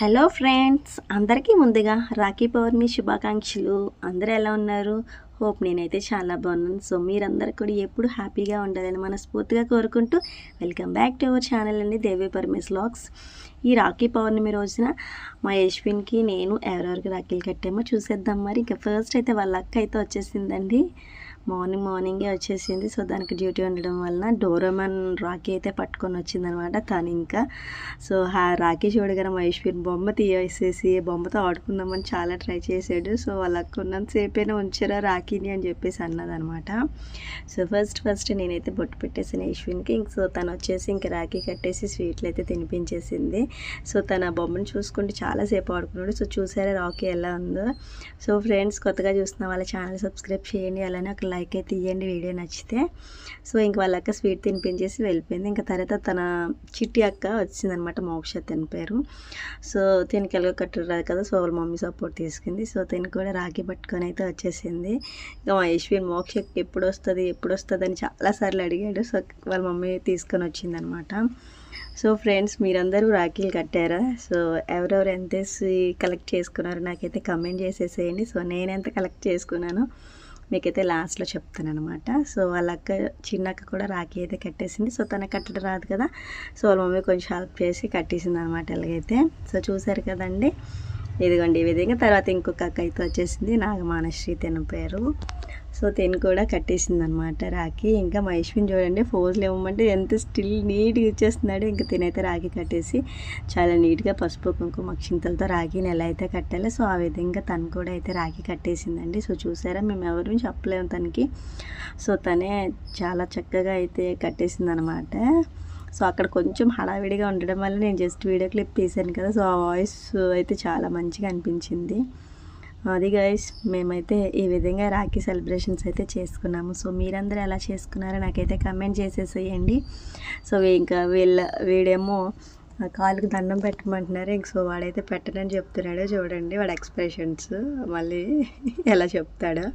Hello friends అందరికీ ముందుగా రాఖీ పౌర్ణమి శుభాకాంక్షలు. అందరూ ఎలా ఉన్నారు? హోప్ నేనైతే చాలా బాగున్నాను. సో మీరందరూ కూడా ఎప్పుడు హ్యాపీగా ఉండాలని మనస్ఫూర్తిగా కోరుకుంటూ welcome back to our channel అండి దేవి పర్మిస్ లాగ్స్ ఈ రాఖీ పౌర్ణమి రోజున మా యశ్విన్కి నేను ఎవరెవరికి రాఖీలు కట్టామో చూసేద్దాం. మరి ఇంకా ఫస్ట్ అయితే వాళ్ళ అక్క అయితే వచ్చేసిందండి. మార్నింగ్ మార్నింగే వచ్చేసింది. సో దానికి డ్యూటీ ఉండడం వలన డోరమన్ రాఖీ అయితే పట్టుకొని వచ్చిందనమాట తను ఇంకా. సో ఆ రాఖీ చూడగానే మహేశ్వర్ బొమ్మ తీసేసి బొమ్మతో ఆడుకుందామని చాలా ట్రై చేశాడు. సో వాళ్ళకు ఉన్నంతసేపైనా ఉంచరా రాఖీని అని చెప్పేసి అన్నదనమాట. సో ఫస్ట్ ఫస్ట్ నేనైతే బొట్టు పెట్టేసాను యశ్విన్కి. ఇంక సో తను వచ్చేసి ఇంక రాఖీ కట్టేసి స్వీట్లు అయితే తినిపించేసింది. సో తన బొమ్మను చూసుకుంటే చాలాసేపు ఆడుకున్నాడు. సో చూసారా రాఖీ ఎలా ఉందో? సో ఫ్రెండ్స్ కొత్తగా చూస్తున్న వాళ్ళ ఛానల్ సబ్స్క్రైబ్ చేయండి. అలానే ఒక లైక్ అయితే ఇవ్వండి వీడియో నచ్చితే. సో ఇంక వాళ్ళ అక్క స్వీట్ తినిపించేసి వెళ్ళిపోయింది. ఇంకా తర్వాత తన చిట్టి అక్క వచ్చిందనమాట మోక్ష తన పేరు. సో తినకి ఎలాగో కట్టరు కదా సో వాళ్ళ మమ్మీ సపోర్ట్ తీసుకుంది. సో తిని కూడా రాఖీ పట్టుకొని అయితే వచ్చేసింది. ఇంకా మా యశ్విన్ మోక్ష ఎప్పుడు వస్తుంది ఎప్పుడు వస్తుంది అని చాలాసార్లు అడిగాడు. సో వాళ్ళ మమ్మీ తీసుకొని వచ్చిందనమాట సో ఫ్రెండ్స్ మీరందరూ రాఖీలు కట్టారా? సో ఎవరెవరు ఎంత కలెక్ట్ చేసుకున్నారో నాకైతే కమెంట్ చేసేసేయండి. సో నేను ఎంత కలెక్ట్ చేసుకున్నానో మీకైతే లాస్ట్లో చెప్తాను అనమాట సో వాళ్ళ అక్క కూడా రాఖీ అయితే కట్టేసింది. సో తనకు కట్టడం రాదు కదా. సో వాళ్ళ మమ్మీ కొంచెం హెల్ప్ చేసి కట్టేసింది అనమాట ఎలాగైతే. సో చూసారు కదండి. ఇదిగోండి ఈ విధంగా. తర్వాత ఇంకొక అక్క అయితే వచ్చేసింది నాగమానశ్రీ తిన పేరు. సో తిని కూడా కట్టేసింది అనమాట రాఖీ. ఇంకా మా యశ్విన్ చూడండి ఫోజులు ఇవ్వమంటే ఎంత స్టిల్ నీట్గా ఇచ్చేస్తున్నాడు ఇంకా తినైతే రాఖీ కట్టేసి చాలా నీట్గా పసుపు కుంకుమ అక్షింతలతో రాఖీని ఎలా అయితే కట్టాలో సో ఆ విధంగా తను కూడా అయితే రాఖీ కట్టేసిందండి. సో చూసారా మేము ఎవరు చెప్పలేము తనకి. సో తనే చాలా చక్కగా అయితే కట్టేసింది అనమాట సో అక్కడ కొంచెం హడావిడిగా ఉండడం వల్ల నేను జస్ట్ వీడియో క్లిప్ తీశాను కదా సో ఆ వాయిస్ అయితే చాలా మంచిగా అనిపించింది. అది గైస్ మేమైతే ఈ విధంగా రాఖీ సెలబ్రేషన్స్ అయితే చేసుకున్నాము. సో మీరందరూ ఎలా చేసుకున్నారో నాకైతే కమెంట్ చేసేసేయండి. సో ఇంకా వీళ్ళ వీడేమో కాలుకి దండం పెట్టమంటున్నారు. ఇంక సో వాడైతే పెట్టనని చెప్తున్నాడో. చూడండి వాడు ఎక్స్ప్రెషన్స్ మళ్ళీ ఎలా చెప్తాడో.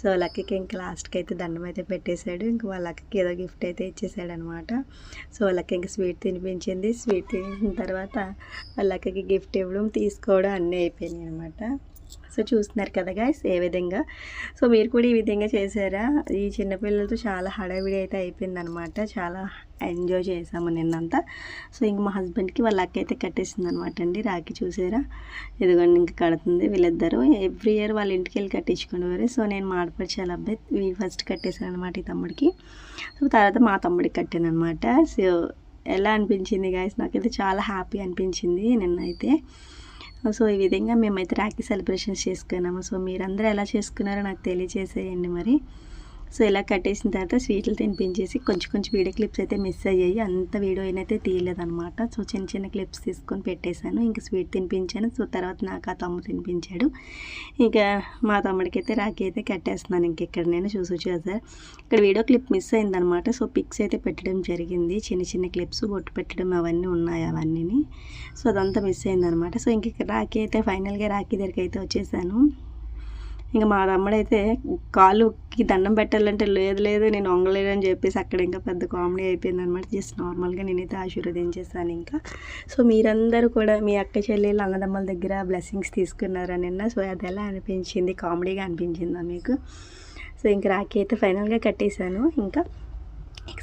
సో లక్కీకి ఇంకా లాస్ట్కి అయితే దండం అయితే పెట్టేశాడు. ఇంక వాళ్ళ అక్కకి ఏదో గిఫ్ట్ అయితే ఇచ్చేసాడు అనమాట సో వాళ్ళకి ఇంకా స్వీట్ తినిపించింది. స్వీట్ తినిపించిన తర్వాత వాళ్ళ అక్కకి గిఫ్ట్ ఇవ్వడం తీసుకోవడం అన్నీ అయిపోయినాయి అనమాట సో చూస్తున్నారు కదా గాయస్ ఏ విధంగా? సో మీరు కూడా ఈ విధంగా చేశారా? ఈ చిన్నపిల్లలతో చాలా హడావిడి అయితే అయిపోయిందనమాట చాలా ఎంజాయ్ చేసాము నిన్నంతా. సో ఇంక మా హస్బెండ్కి వాళ్ళ అక్క అయితే కట్టేసింది అనమాట అండి. రాఖీ చూసారా? ఇదిగోండి ఇంక కడుతుంది వీళ్ళిద్దరూ. ఎవ్రీ ఇయర్ వాళ్ళ ఇంటికి వెళ్ళి కట్టించుకునేవారు. సో నేను మాడపరిచాలి అబ్బాయి ఫస్ట్ కట్టేశాను అనమాట ఈ తమ్ముడికి. సో తర్వాత మా తమ్ముడికి కట్టాను అనమాట సో ఎలా అనిపించింది గాయస్ నాకైతే చాలా హ్యాపీ అనిపించింది నిన్నైతే. సో ఈ విధంగా మేమైతే రాఖీ సెలబ్రేషన్స్ చేసుకున్నాము. సో మీరందరూ ఎలా చేసుకున్నారో నాకు తెలియజేసేయండి మరి. సో ఇలా కట్టేసిన తర్వాత స్వీట్లు తినిపించేసి కొంచెం కొంచెం వీడియో క్లిప్స్ అయితే మిస్ అయ్యాయి. అంత వీడియో అయితే తీయలేదనమాట సో చిన్న చిన్న క్లిప్స్ తీసుకొని పెట్టేశాను. ఇంకా స్వీట్ తినిపించాను. సో తర్వాత నాకు ఆ తమ్ముడు తినిపించాడు. ఇంకా మా తమ్ముడికి అయితే రాఖీ అయితే కట్టేస్తున్నాను. ఇంక ఇక్కడ నేను చూసి చూసారు ఇక్కడ వీడియో క్లిప్ మిస్ అయిందనమాట సో పిక్స్ అయితే పెట్టడం జరిగింది. చిన్న చిన్న క్లిప్స్ బొట్టు పెట్టడం అవన్నీ ఉన్నాయి అవన్నీ సో అదంతా మిస్ అయిందనమాట సో ఇంక ఇక్కడ రాఖీ అయితే ఫైనల్గా రాఖీ దగ్గరికి అయితే వచ్చేసాను. ఇంకా మా తమ్ముడైతే కాలుకి దండం పెట్టాలంటే లేదు లేదు నేను వంగలేదు అని చెప్పేసి అక్కడ ఇంకా పెద్ద కామెడీ అయిపోయింది అనమాట జస్ట్ నార్మల్గా నేనైతే ఆశీర్వదించేసాను ఇంకా. సో మీరందరూ కూడా మీ అక్క చెల్లెళ్ళు అన్నదమ్మల దగ్గర బ్లెస్సింగ్స్ తీసుకున్నారా నిన్న సో అది ఎలా అనిపించింది? కామెడీగా అనిపించిందా మీకు? సో ఇంకా రాఖీ అయితే ఫైనల్గా కట్టేశాను. ఇంకా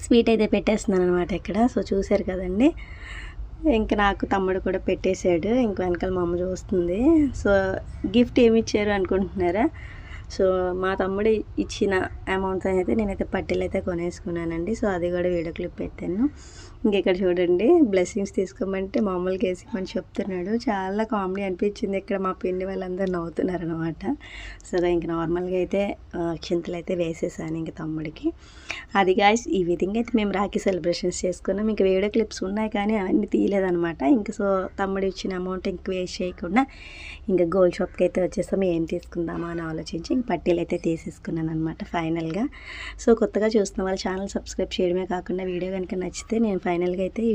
స్వీట్ అయితే పెట్టేస్తున్నాను అనమాట ఇక్కడ. సో చూశారు కదండి. ఇంక నాకు తమ్ముడు కూడా పెట్టేశాడు. ఇంక వెనకాల మా అమ్మ చూస్తుంది. సో గిఫ్ట్ ఏమి ఇచ్చారు అనుకుంటున్నారా? సో మా తమ్ముడు ఇచ్చిన అమౌంట్ అయితే నేనైతే పట్టీలు అయితే కొనేసుకున్నానండి. సో అది కూడా వీడియో క్లిప్ పెట్టాను. ఇంకెక్కడ చూడండి. బ్లెస్సింగ్స్ తీసుకోమంటే మామూలుగా వేసి చెప్తున్నాడు. చాలా కామెడీ అనిపించింది. ఇక్కడ మా పిండి వాళ్ళందరూ నవ్వుతున్నారు అనమాట సరే ఇంక నార్మల్గా అయితే చింతలు అయితే వేసేసాను ఇంక తమ్ముడికి. అది గాయస్ ఈ విధంగా అయితే మేము రాఖీ సెలబ్రేషన్స్ చేసుకున్నాం. ఇంక వీడియో క్లిప్స్ ఉన్నాయి కానీ అవన్నీ తీయలేదనమాట ఇంక సో తమ్ముడు ఇచ్చిన అమౌంట్ ఇంక వేస్ట్ చేయకుండా ఇంకా గోల్డ్ షాప్కి అయితే వచ్చేసాము ఏం తీసుకుందామా అని ఆలోచించి ఇంక పట్టీలు అయితే తీసేసుకున్నాను అనమాట ఫైనల్గా సో కొత్తగా చూస్తున్న వాళ్ళ ఛానల్ సబ్స్క్రైబ్ చేయడమే కాకుండా వీడియో కనుక నచ్చితే నేను ఫైనల్గా అయితే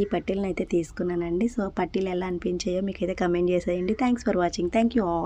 ఈ పట్టీలను అయితే తీసుకున్నానండి. సో పట్టీలు ఎలా అనిపించాయో మీకు అయితే కమెంట్ చేసేయండి. Thanks for watching. Thank you all.